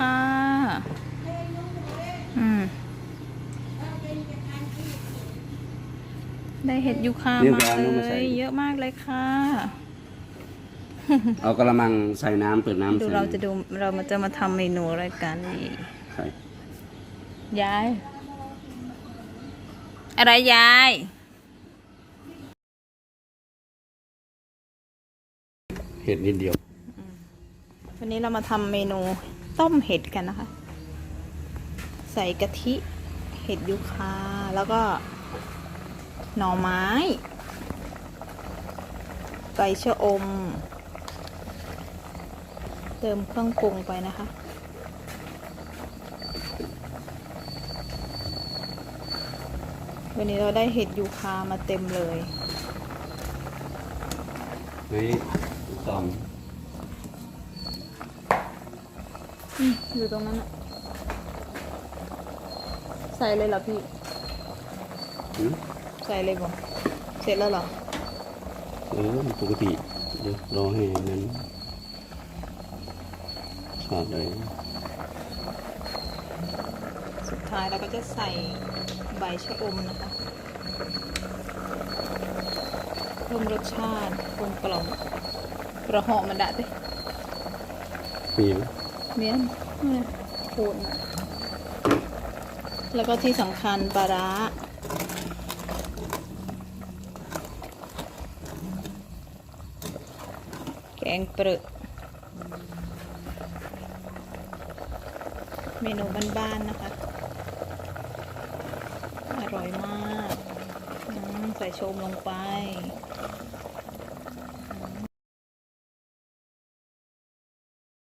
ค่ะ อืม ได้เห็ดยูคาเดี๋ยวมาไปเอาน้ำมาเลใส่ ย เยอะมากเลยค่ะ เอากระมังใส่น้ำเปิดน้ำดูใส่เราจะดูเรามาจะมาทำเมนูอะไรกันนี่ใส่ยาย อะไรยาย เห็ดนิดเดียว วันนี้เรามาทำเมนู ต้มเห็ดกันนะคะ ใส่กะทิเห็ดยูคาแล้วก็หน่อไม้ใบชะอม เติมเครื่องปรุงไปนะคะ วันนี้เราได้เห็ดยูคามาเต็มเลยนี่สอง อยู่ตรงนั้นอะใส่เลยเหรอพี่หืมใส่เลยบ่เสร็จแล้วเหรอ เออปกติเดี๋ยวรอให้นั้นสอดเลยสุดท้ายเราก็จะใส่ใบชะอมนะคะ เพิ่มรสชาติกลมกล่อมกระเหาะมันดะดิมีไหม เนี่ยโคนอะแล้วก็ที่สำคัญปลาร้าแกงเปรอะเมนูบ้านๆนะคะ อร่อยมาก ใส่โชมลงไป